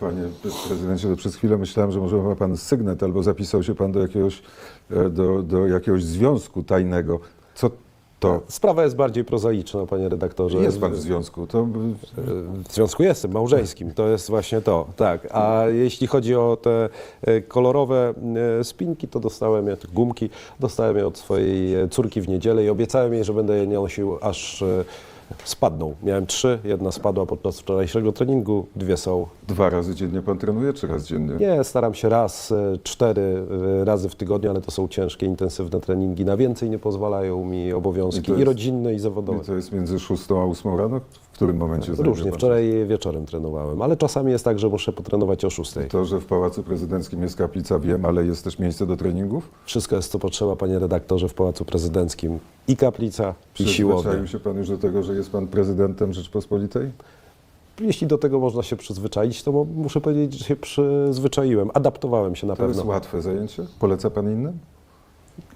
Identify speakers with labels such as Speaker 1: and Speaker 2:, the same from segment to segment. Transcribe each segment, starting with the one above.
Speaker 1: Panie prezydencie, to przez chwilę myślałem, że może ma pan sygnet albo zapisał się pan do jakiegoś, e, do, do jakiegoś związku tajnego. Co to?
Speaker 2: Sprawa jest bardziej prozaiczna, panie redaktorze.
Speaker 1: Jest pan w związku. To
Speaker 2: W związku jestem, małżeńskim. To jest właśnie to, tak. A jeśli chodzi o te e, kolorowe e, spinki, to dostałem je, gumki, dostałem je od swojej córki w niedzielę i obiecałem jej, że będę je nie nosił aż spadną. Miałem trzy, jedna spadła podczas wczorajszego treningu, dwie są.
Speaker 1: dwa razy dziennie pan trenuje, czy raz dziennie?
Speaker 2: Nie, staram się raz, e, cztery e, razy w tygodniu, ale to są ciężkie, intensywne treningi. Na więcej nie pozwalają mi
Speaker 1: I
Speaker 2: obowiązki i,
Speaker 1: jest-
Speaker 2: rodzinne, i zawodowe.
Speaker 1: I to jest między 6 a 8 rano? W którym momencie
Speaker 2: Różnie,
Speaker 1: pan
Speaker 2: wczoraj wieczorem trenowałem, ale czasami jest tak, że muszę potrenować o 6.
Speaker 1: To, że w Pałacu Prezydenckim jest kaplica, wiem, ale jest też miejsce do treningów?
Speaker 2: Wszystko jest, co potrzeba, panie redaktorze, w Pałacu Prezydenckim. I kaplica, i siłownia.
Speaker 1: Przyzwyczaił się pan już do tego, że jest pan prezydentem Rzeczpospolitej?
Speaker 2: Jeśli do tego można się przyzwyczaić, to muszę powiedzieć, że się przyzwyczaiłem. Adaptowałem się na
Speaker 1: To jest
Speaker 2: pewno.
Speaker 1: łatwe zajęcie? Poleca pan innym?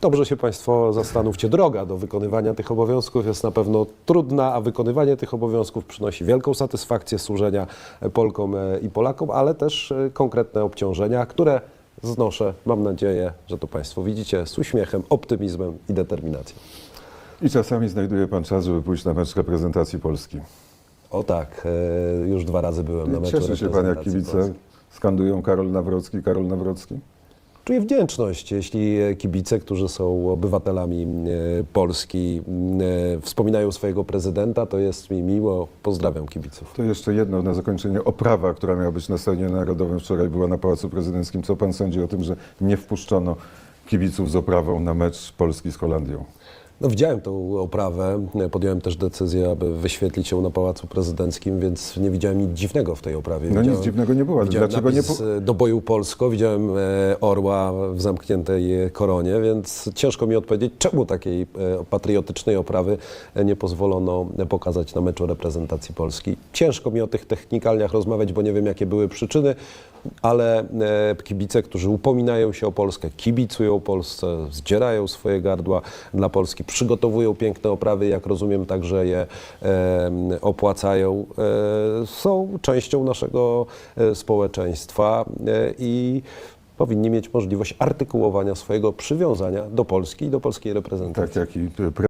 Speaker 2: Dobrze się państwo zastanówcie. Droga do wykonywania tych obowiązków jest na pewno trudna, a wykonywanie tych obowiązków przynosi wielką satysfakcję służenia Polkom e, i Polakom, ale też e, konkretne obciążenia, które znoszę, mam nadzieję, że to państwo widzicie, z uśmiechem, optymizmem i determinacją.
Speaker 1: I czasami znajduje pan czas, żeby pójść na mecz reprezentacji Polski.
Speaker 2: O tak, e, już dwa razy byłem na meczu
Speaker 1: cieszy się pan, jak
Speaker 2: reprezentacji
Speaker 1: kibice
Speaker 2: Polski.
Speaker 1: skandują Karol Nawrocki, Karol Nawrocki?
Speaker 2: Czuję wdzięczność, jeśli kibice, którzy są obywatelami e, Polski, e, wspominają swojego prezydenta, to jest mi miło. Pozdrawiam kibiców.
Speaker 1: To jeszcze jedno na zakończenie. Oprawa, która miała być na Stadionie Narodowym wczoraj była na Pałacu Prezydenckim. Co pan sądzi o tym, że nie wpuszczono kibiców z oprawą na mecz Polski z Holandią?
Speaker 2: No, widziałem tą oprawę, podjąłem też decyzję, aby wyświetlić ją na Pałacu Prezydenckim, więc nie widziałem nic dziwnego w tej oprawie.
Speaker 1: No nic
Speaker 2: Widziałem-
Speaker 1: dziwnego nie było, dlaczego nie po-
Speaker 2: e, do boju Polsko, widziałem e, orła w zamkniętej e, koronie, więc ciężko mi odpowiedzieć, czemu takiej patriotycznej oprawy nie pozwolono pokazać na meczu reprezentacji Polski. Ciężko mi o tych technikalniach rozmawiać, bo nie wiem, jakie były przyczyny, ale kibice, którzy upominają się o Polskę, kibicują Polsce, zdzierają swoje gardła dla Polski, przygotowują piękne oprawy, jak rozumiem, także je opłacają, e, są częścią naszego e, społeczeństwa e, i powinni mieć możliwość artykułowania swojego przywiązania do Polski i do polskiej reprezentacji.
Speaker 1: Tak jak i